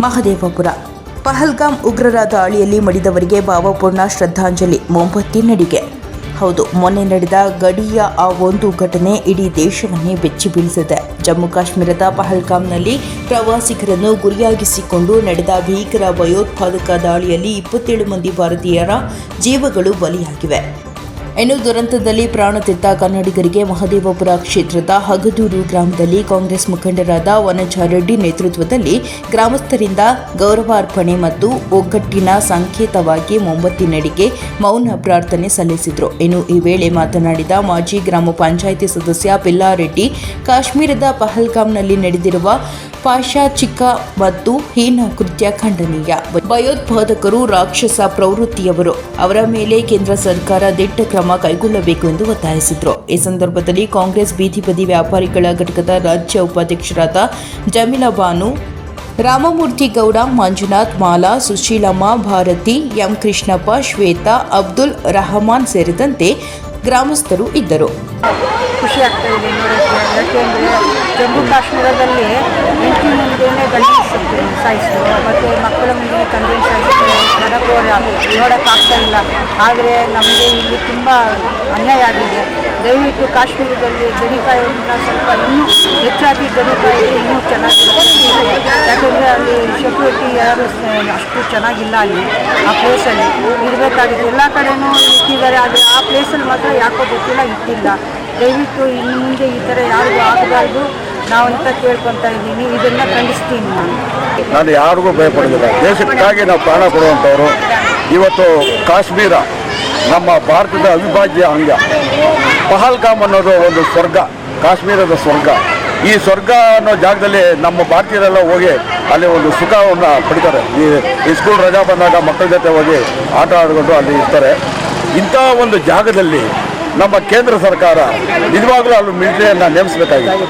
ಮಹದೇವಪುರ. ಪಹಲ್ಗಾಮ್ ಉಗ್ರರ ದಾಳಿಯಲ್ಲಿ ಮಡಿದವರಿಗೆ ಭಾವಪೂರ್ಣ ಶ್ರದ್ಧಾಂಜಲಿ ಮೊಂಬತ್ತಿ ನಡಿಗೆ. ಹೌದು, ಮೊನ್ನೆ ನಡೆದ ಗಡಿಯ ಆ ಒಂದು ಘಟನೆ ಇಡೀ ದೇಶವನ್ನೇ ಬೆಚ್ಚಿ ಬೀಳಿಸಿದೆ. ಜಮ್ಮು ಕಾಶ್ಮೀರದ ಪಹಲ್ಗಾಮ್ನಲ್ಲಿ ಪ್ರವಾಸಿಗರನ್ನು ಗುರಿಯಾಗಿಸಿಕೊಂಡು ನಡೆದ ಭೀಕರ ಭಯೋತ್ಪಾದಕ ದಾಳಿಯಲ್ಲಿ ಇಪ್ಪತ್ತೇಳು ಮಂದಿ ಭಾರತೀಯರ ಜೀವಗಳು ಬಲಿಯಾಗಿವೆ. ಇನ್ನು ದುರಂತದಲ್ಲಿ ಪ್ರಾಣ ತೆತ್ತ ಕನ್ನಡಿಗರಿಗೆ ಮಹದೇವಪುರ ಕ್ಷೇತ್ರದ ಹಗದೂರು ಗ್ರಾಮದಲ್ಲಿ ಕಾಂಗ್ರೆಸ್ ಮುಖಂಡರಾದ ವನಜಾರೆಡ್ಡಿ ನೇತೃತ್ವದಲ್ಲಿ ಗ್ರಾಮಸ್ಥರಿಂದ ಗೌರವಾರ್ಪಣೆ ಮತ್ತು ಒಗ್ಗಟ್ಟಿನ ಸಂಕೇತವಾಗಿ ಮೊಂಬತ್ತಿ ನಡಿಗೆ ಮೌನ ಪ್ರಾರ್ಥನೆ ಸಲ್ಲಿಸಿದರು. ಇನ್ನು ಈ ವೇಳೆ ಮಾತನಾಡಿದ ಮಾಜಿ ಗ್ರಾಮ ಪಂಚಾಯಿತಿ ಸದಸ್ಯ ಪಿಲ್ಲಾರೆಡ್ಡಿ, ಕಾಶ್ಮೀರದ ಪಹಲ್ಗಾಮ್ನಲ್ಲಿ ನಡೆದಿರುವ ಪಾಶಾಚಿಕ ಮತ್ತು ಹೀನ ಕೃತ್ಯ ಖಂಡನೀಯ. ಭಯೋತ್ಪಾದಕರು, ರಾಕ್ಷಸ ಪ್ರವೃತ್ತಿಯವರು ಅವರ ಮೇಲೆ ಕೇಂದ್ರ ಸರ್ಕಾರ ದಿಟ್ಟ ಕ್ರಮ ಕೈಗೊಳ್ಳಬೇಕು ಎಂದು ಒತ್ತಾಯಿಸಿದರು. ಈ ಸಂದರ್ಭದಲ್ಲಿ ಕಾಂಗ್ರೆಸ್ ಬೀದಿ ಬದಿ ವ್ಯಾಪಾರಿಗಳ ಘಟಕದ ರಾಜ್ಯ ಉಪಾಧ್ಯಕ್ಷರಾದ ಜಮೀಲಾ ಬಾನು ರಾಮಮೂರ್ತಿ ಗೌಡ, ಮಂಜುನಾಥ್ ಮಾಲಾ, ಸುಶೀಲಮ್ಮ, ಭಾರತಿ, ಎಂ ಕೃಷ್ಣಪ್ಪ, ಶ್ವೇತಾ, ಅಬ್ದುಲ್ ರಹಮಾನ್ ಸೇರಿದಂತೆ ಗ್ರಾಮಸ್ಥರು ಇದ್ದರು. ಖುಷಿ ಆಗ್ತಾ ಇದೆ ನೋಡೋಕ್ಕೆ ಯಾಕೆಂದರೆ ಜಮ್ಮು ಕಾಶ್ಮೀರದಲ್ಲಿ ಹೆಂಡತಿ ಮುಂದೆನೇ ಗಂಡ ಸಾಯಿಸ್ತು. ಮತ್ತು ಮಕ್ಕಳ ಮುಂದೆ ತಂದೆ ಸಾಯಿಸಿದ್ರು ಅವರು ನೋಡೋಕ್ಕಾಗ್ತಾ ಇಲ್ಲ. ಆದರೆ ನಮಗೆ ಇಲ್ಲಿ ತುಂಬ ಅನ್ಯಾಯ ಆಗಿದೆ. ದಯವಿಟ್ಟು ಕಾಶ್ಮೀರದಲ್ಲಿ ಗಡಿಕಾಯನ್ನು ಸ್ವಲ್ಪ ಇನ್ನೂ ಹೆಚ್ಚಾಗಿ ಗಣಿಕಾಯಿ ಇನ್ನೂ ಚೆನ್ನಾಗಿರುತ್ತೆ ಯಾಕಂದರೆ ಅಲ್ಲಿ ಸೆಕ್ಯೂರಿಟಿ ಯಾರು ಅಷ್ಟು ಚೆನ್ನಾಗಿಲ್ಲ ಅಲ್ಲಿ, ಆ ಪ್ಲೇಸಲ್ಲಿ ಇರಬೇಕಾಗಿದೆ ಎಲ್ಲ ಕಡೆನೂ ಇಟ್ಟಿದ್ದಾರೆ. ಆದರೆ ಆ ಪ್ಲೇಸಲ್ಲಿ ಮಾತ್ರ ಯಾಕೋ ಗೊತ್ತಿಲ್ಲ, ಇಟ್ಟಿಲ್ಲ. ದಯವಿಟ್ಟು ಇನ್ನು ಮುಂದೆ ಈ ಥರ ಯಾರಿಗೂ ಆಗಬಾರ್ದು. ನಾವು ಅಂತ ಕೇಳ್ಕೊತಾ ಇದ್ದೀನಿ. ಇದನ್ನ ಖಂಡಿಸ್ತೀನಿ ನಾನು. ನಾನು ಯಾರಿಗೂ ಭಯಪಡೋದಿಲ್ಲ ದೇಶಕ್ಕಾಗಿ ನಾವು ಪ್ರಾಣ ಕೊಡುವಂಥವ್ರು. ಇವತ್ತು ಕಾಶ್ಮೀರ ನಮ್ಮ ಭಾರತದ ಅವಿಭಾಜ್ಯ ಅಂಗ. ಪಹಲ್ಗಾಮ್ ಅನ್ನೋದು ಒಂದು ಸ್ವರ್ಗ. ಕಾಶ್ಮೀರದ ಸ್ವರ್ಗ. ಈ ಸ್ವರ್ಗ ಅನ್ನೋ ಜಾಗದಲ್ಲಿ ನಮ್ಮ ಭಾರತೀಯರೆಲ್ಲ ಹೋಗಿ ಅಲ್ಲಿ ಒಂದು ಸುಖವನ್ನು ಪಡಿತಾರೆ. ಈ ಈ ಸ್ಕೂಲ್ ರಜಾ ಬಂದಾಗ ಮಕ್ಕಳ ಜೊತೆ ಹೋಗಿ ಆಟ ಆಡಿಕೊಂಡು ಅಲ್ಲಿ ಇರ್ತಾರೆ. ಇಂಥ ಒಂದು ಜಾಗದಲ್ಲಿ ನಮ್ಮ ಕೇಂದ್ರ ಸರ್ಕಾರ ನಿಜವಾಗ್ಲೂ ಅಲ್ಲಿ ಮಿಲಿಟರಿಯನ್ನು ನೇಮಿಸಬೇಕಾಗಿತ್ತು.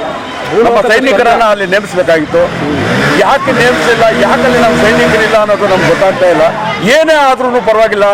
ನಮ್ಮ ಸೈನಿಕರನ್ನ ಅಲ್ಲಿ ನೇಮಿಸಬೇಕಾಗಿತ್ತು. ಯಾಕೆ ನೇಮಿಸಿಲ್ಲ, ಯಾಕಲ್ಲಿ ನಮ್ಮ ಸೈನಿಕರಿಲ್ಲ ಅನ್ನೋದು ನಮ್ಗೆ ಗೊತ್ತಾಗ್ತಾ ಇಲ್ಲ. ಏನೇ ಆದ್ರೂ ಪರವಾಗಿಲ್ಲ.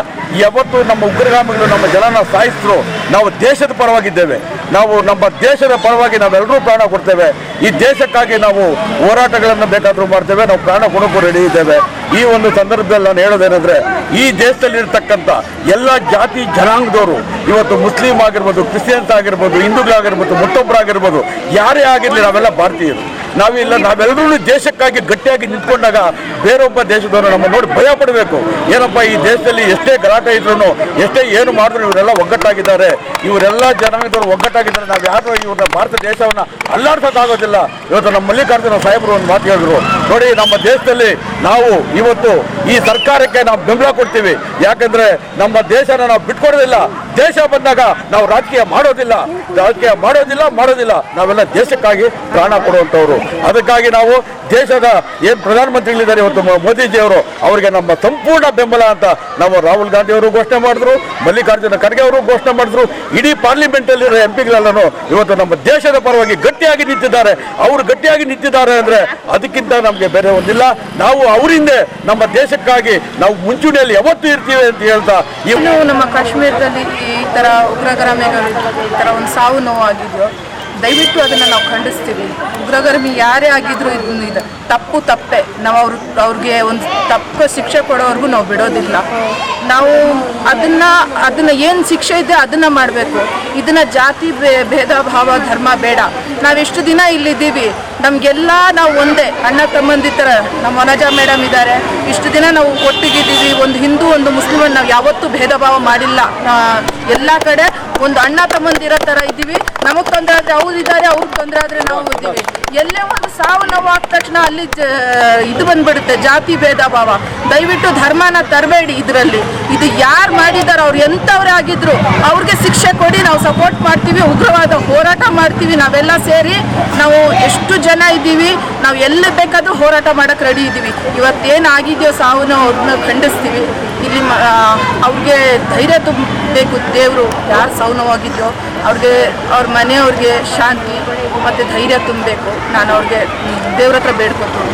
ಯಾವತ್ತು ನಮ್ಮ ಉಗ್ರಗಾಮಿಗಳು, ನಮ್ಮ ಜನನ ಸಾಯಿಸಿದ್ರು ನಾವು ದೇಶದ ಪರವಾಗಿದ್ದೇವೆ. ನಾವು ನಮ್ಮ ದೇಶದ ಪರವಾಗಿ ನಾವೆಲ್ಲರೂ ಪ್ರಾಣ ಕೊಡ್ತೇವೆ. ಈ ದೇಶಕ್ಕಾಗಿ ನಾವು ಹೋರಾಟಗಳನ್ನು ಬೇಕಾದರೂ ಮಾಡ್ತೇವೆ. ನಾವು ಪ್ರಾಣ ಕೊಡೋಕ್ಕೂ ರೆಡಿ ಇದ್ದೇವೆ. ಈ ಒಂದು ಸಂದರ್ಭದಲ್ಲಿ ನಾನು ಹೇಳೋದೇನೆಂದರೆ, ಈ ದೇಶದಲ್ಲಿರ್ತಕ್ಕಂಥ ಎಲ್ಲ ಜಾತಿ ಜನಾಂಗದವರು, ಇವತ್ತು ಮುಸ್ಲಿಂ ಆಗಿರ್ಬೋದು, ಕ್ರಿಶ್ಚಿಯನ್ಸ್ ಆಗಿರ್ಬೋದು, ಹಿಂದೂಗಳಾಗಿರ್ಬೋದು, ಮತ್ತೊಬ್ಬರಾಗಿರ್ಬೋದು, ಯಾರೇ ಆಗಿರಲಿ ನಾವೆಲ್ಲ ಭಾರತೀಯರು. ನಾವಿಲ್ಲ, ನಾವೆಲ್ಲರೂ ದೇಶಕ್ಕಾಗಿ ಗಟ್ಟಿಯಾಗಿ ನಿಂತ್ಕೊಂಡಾಗ ಬೇರೊಬ್ಬ ದೇಶದವರು ನಮ್ಮ ನೋಡಿ ಭಯ ಪಡಬೇಕು. ಏನಪ್ಪ, ಈ ದೇಶದಲ್ಲಿ ಎಷ್ಟೇ ಗಲಾಟೆ ಇದ್ರು ಎಷ್ಟೇ ಏನು ಮಾಡಿದ್ರು ಇವರೆಲ್ಲ ಒಗ್ಗಟ್ಟಾಗಿದ್ದಾರೆ. ಇವರೆಲ್ಲ ಜನಾಂಗದವರು ಒಗ್ಗಟ್ಟಾಗಿದ್ದಾರೆ. ನಾವು ಯಾರು ಇವ್ರನ್ನ ಭಾರತ ದೇಶವನ್ನು ಅಲ್ಲಾಡ್ಸೋಕ್ಕಾಗೋದಿಲ್ಲ. ಇವತ್ತು ನಮ್ಮ ಮಲ್ಲಿಕಾರ್ಜುನ ಸಾಹೇಬರು ಒಂದು ಮಾತು ಹೇಳಿದ್ರು. ನೋಡಿ, ನಮ್ಮ ದೇಶದಲ್ಲಿ ನಾವು ಇವತ್ತು ಈ ಸರ್ಕಾರಕ್ಕೆ ನಾವು ಬೆಂಬಲ ಕೊಡ್ತೀವಿ. ಯಾಕಂದ್ರೆ ನಮ್ಮ ದೇಶನ ನಾವು ಬಿಟ್ಕೊಡೋದಿಲ್ಲ. ದೇಶ ಬಂದಾಗ ನಾವು ರಾಜಕೀಯ ಮಾಡೋದಿಲ್ಲ ರಾಜಕೀಯ ಮಾಡೋದಿಲ್ಲ ಮಾಡೋದಿಲ್ಲ. ನಾವೆಲ್ಲ ದೇಶಕ್ಕಾಗಿ ಪ್ರಾಣ ಕೊಡುವಂಥವ್ರು. ಅದಕ್ಕಾಗಿ ನಾವು ದೇಶದ ಏನು ಪ್ರಧಾನಮಂತ್ರಿಗಳಿದ್ದಾರೆ ಇವತ್ತು ಮೋದಿಜಿಯವರು, ಅವರಿಗೆ ನಮ್ಮ ಸಂಪೂರ್ಣ ಬೆಂಬಲ ಅಂತ ನಾವು ರಾಹುಲ್ ಗಾಂಧಿ ಅವರು ಘೋಷಣೆ ಮಾಡಿದ್ರು, ಮಲ್ಲಿಕಾರ್ಜುನ ಖರ್ಗೆ ಅವರು ಘೋಷಣೆ ಮಾಡಿದ್ರು, ಇಡೀ ಪಾರ್ಲಿಮೆಂಟಲ್ಲಿರೋ ಎಂ ಪಿಗಳೆಲ್ಲನೂ ಇವತ್ತು ನಮ್ಮ ದೇಶದ ಪರವಾಗಿ ಗಟ್ಟಿಯಾಗಿ ನಿಂತಿದ್ದಾರೆ. ಅವರು ಗಟ್ಟಿಯಾಗಿ ನಿಂತಿದ್ದಾರೆ ಅಂದ್ರೆ ಅದಕ್ಕಿಂತ ನಮಗೆ ಬೇರೆ ಒಂದಿಲ್ಲ. ನಾವು ಅವರಿಂದ ನಮ್ಮ ದೇಶಕ್ಕಾಗಿ ನಾವು ಮುಂಚೂಣಿಯಲ್ಲಿ ಯಾವತ್ತೂ ಇರ್ತೀವಿ ಅಂತ ಹೇಳ್ತಾ ಇನ್ನು ನಮ್ಮ ಕಾಶ್ಮೀರದಲ್ಲಿ ಈ ಥರ ಉಗ್ರಗಾಮಿಗಳು, ಈ ಥರ ಒಂದು ಸಾವು ನೋವು ದಯವಿಟ್ಟು ಅದನ್ನು ನಾವು ಖಂಡಿಸ್ತೀವಿ. ಉಗ್ರಗರ್ಮಿ ಯಾರೇ ಆಗಿದ್ರು ಇದು ಇದು ತಪ್ಪು ತಪ್ಪೆ. ನಾವು ಅವ್ರ, ಅವ್ರಿಗೆ ಒಂದು ತಪ್ಪು ಶಿಕ್ಷೆ ಕೊಡೋವರೆಗೂ ನಾವು ಬಿಡೋದಿಲ್ಲ. ನಾವು ಅದನ್ನು ಅದನ್ನು ಏನು ಶಿಕ್ಷೆ ಇದೆ ಅದನ್ನು ಮಾಡಬೇಕು. ಇದನ್ನು ಜಾತಿ ಭೇದ ಭಾವ, ಧರ್ಮ ಬೇಡ. ನಾವೆಷ್ಟು ದಿನ ಇಲ್ಲಿದ್ದೀವಿ. ನಮಗೆಲ್ಲ ನಾವು ಒಂದೇ. ಅಣ್ಣ ತಮ್ಮಂದಿ ಥರ ನಮ್ಮ ಅನಜಾ ಮೇಡಮ್ ಇದ್ದಾರೆ. ಇಷ್ಟು ದಿನ ನಾವು ಒಟ್ಟಿಗಿದ್ದೀವಿ. ಒಂದು ಹಿಂದೂ, ಒಂದು ಮುಸ್ಲಿಮನ್ ನಾವು ಯಾವತ್ತೂ ಭೇದ ಭಾವ ಮಾಡಿಲ್ಲ ಎಲ್ಲ ಕಡೆ ಒಂದು ಅಣ್ಣ ತಮ್ಮಂದಿರೋ ಥರ ಇದ್ದೀವಿ. ನಮಗೆ ತೊಂದರೆ ಆದರೆ ಅವ್ರು ಇದ್ದಾರೆ, ಅವ್ರಿಗೆ ತೊಂದರೆ ಆದರೆ ನಾವು ಇದ್ದೀವಿ. ಎಲ್ಲೇ ಒಂದು ಸಾವು ನೋವು ಆದ ತಕ್ಷಣ ಅಲ್ಲಿ ಇದು ಬಂದ್ಬಿಡುತ್ತೆ, ಜಾತಿ ಭೇದ ಭಾವ. ದಯವಿಟ್ಟು ಧರ್ಮನ ತರಬೇಡಿ ಇದರಲ್ಲಿ. ಇದು ಯಾರು ಮಾಡಿದ್ದಾರೆ ಅವ್ರು ಎಂಥವ್ರೇ ಆಗಿದ್ರು, ಅವ್ರಿಗೆ ಶಿಕ್ಷೆ ಕೊಡಿ, ನಾವು ಸಪೋರ್ಟ್ ಮಾಡ್ತೀವಿ, ಉಗ್ರವಾದ ಹೋರಾಟ ಮಾಡ್ತೀವಿ, ನಾವೆಲ್ಲ ಸೇರಿ ನಾವು ಎಷ್ಟು ಜನ ಇದ್ದೀವಿ, ನಾವು ಎಲ್ಲಿ ಬೇಕಾದರೂ ಹೋರಾಟ ಮಾಡಕ್ಕೆ ರೆಡಿ ಇದ್ದೀವಿ. ಇವತ್ತೇನು ಆಗಿದೆಯೋ ನಾವು ಅವ್ರನ್ನ ಖಂಡಿಸ್ತೀವಿ. ಇಲ್ಲಿ ಅವ್ರಿಗೆ ಧೈರ್ಯ ತುಂಬಬೇಕು. ದೇವರು ಯಾರು ಸೌನವಾಗಿದ್ದೋ ಅವ್ರಿಗೆ, ಅವ್ರ ಮನೆಯವ್ರಿಗೆ ಶಾಂತಿ ಮತ್ತು ಧೈರ್ಯ ತುಂಬಬೇಕು. ನಾನು ಅವ್ರಿಗೆ ದೇವ್ರ ಹತ್ರ ಬೇಡ್ಕೊತೀನಿ.